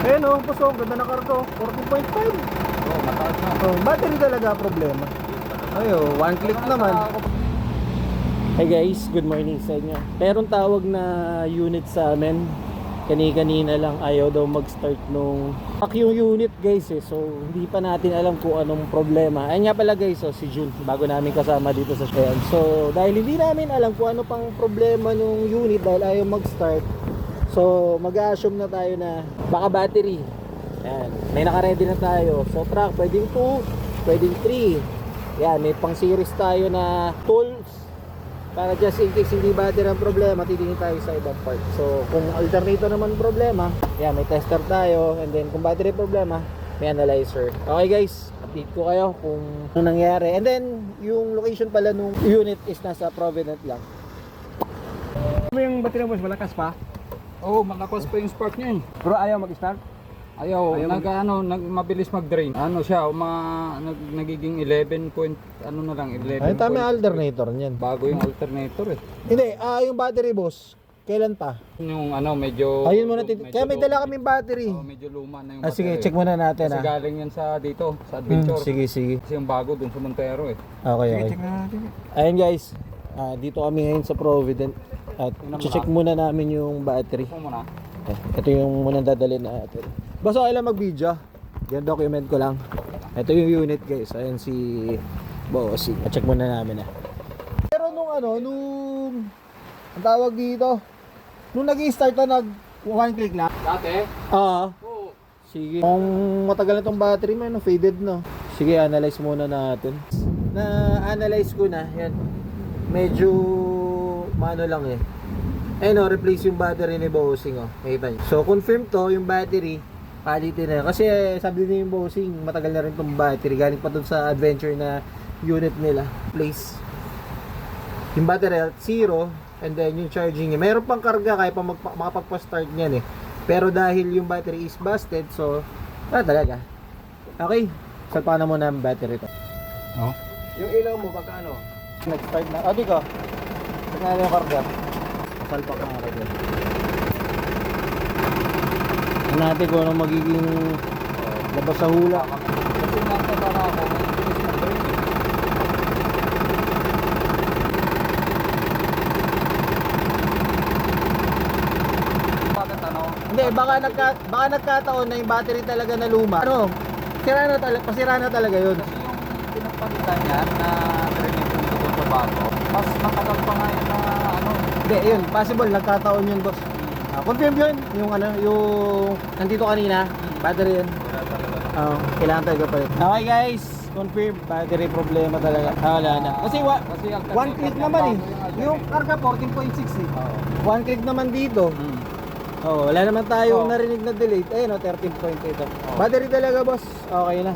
Oh, boss oh, ganda na karto. 14.5. Oo, mataas na. Oh, battery talaga problema. Ayo, one click naman. Hey guys, good morning sa inyo. Meron tawag na unit sa amin. Kani-kanina lang ayaw daw mag-start nung pack yung unit guys eh. So hindi pa natin alam kung anong problema. Ayun nga pala guys, oh, si June bago namin kasama dito sa Shayan. So dahil hindi namin alam kung ano pang problema nung unit dahil ayaw mag-start. So mag-assume na tayo na baka battery. Ayan, may naka-ready na tayo. So track, pwedeng 2, pwedeng 3. Yan, may pang series tayo na tools para just in case hindi battery ang problema, titingin tayo sa ibang part. So, kung alternator naman problema, yan, may tester tayo. And then, kung battery problema, may analyzer. Okay guys, update ko kayo kung ano nangyari. And then, yung location pala nung unit is nasa Provident lang. Ano yung baterya boss, malakas pa? Oo, malakas pa yung spark niya eh. Pero ayaw mag-start? Ayaw, Ayaw nag, ano, nag, mabilis mag-drain. Ano siya, uma, nag, nagiging 11 point, ano na lang, 11 Ay, tama point. alternator niyan. Bago yung alternator eh. Hindi, ah, yung battery boss, kailan pa? Yung ano, medyo... Ayun muna, medyo kaya may dala kaming battery. Oo, medyo luma na yung Ah, sige, battery. check muna natin Kasi ah. galing yan sa dito, sa Hmm, adventure. sige, sige. Kasi yung bago dun sa Montero eh. Okay, Sige, okay. check na natin. Ayun guys, ah, dito kami ngayon sa Provident at check muna namin yung battery. Gusto mo na? Eh, Ito yung muna dadalhin natin. Basta okay lang mag-video. Yan document ko lang. Ito yung unit guys. Ayan si Bossy. Check muna namin ah. Pero nung ano, nung ang tawag dito, nung nag start na nag one click lang. Dati? Ah, Oo. Sige. Kung matagal na tong battery mo, no, faded no. Sige, analyze muna natin. Na-analyze ko na, yan. Medyo mano lang eh. Ayun no, replace yung battery ni Bossing oh. Makita niyo. So, confirm to, yung battery, palitin na. Kasi eh, sabi ni yung Bossing, matagal na rin tong battery. Galing pa dun sa adventure na unit nila. Place. Yung battery health, zero. And then yung charging niya. Meron pang karga kaya pa makapagpa-start niyan eh. Pero dahil yung battery is busted, so, wala talaga. Okay, salpa na muna ang battery to. Oh. Yung ilaw mo, pagka ano? Nag-start na. Ah, di ka. Tignan na yung karga. Salpa ka nga karga. Tignan natin kung ano magiging labas sa hula. Kasi nasa para ako, ano? Hindi, baka, nagka, baka nagkataon na yung battery talaga na luma. Ano? Sira na talaga, pasira na talaga yun. Kasi yung pinagpalitan niya na drainage yung tungkol sa bago, mas matagal pa nga yun na ano. Hindi, yun, possible, nagkataon yun, boss. Ah, confirm yun, yung ano, yung nandito kanina, battery yun. Oo, kailangan talaga pa yun. Okay guys, confirm, battery problema talaga. Ah, wala na. Kasi wa, Kasi ang one click naman eh. Yung karga 14.6 eh. Oo. One click naman dito. Hmm. Oh, wala naman tayong Oo. narinig na delay. Ayun oh, 13.8. oh. Battery talaga boss. Okay na.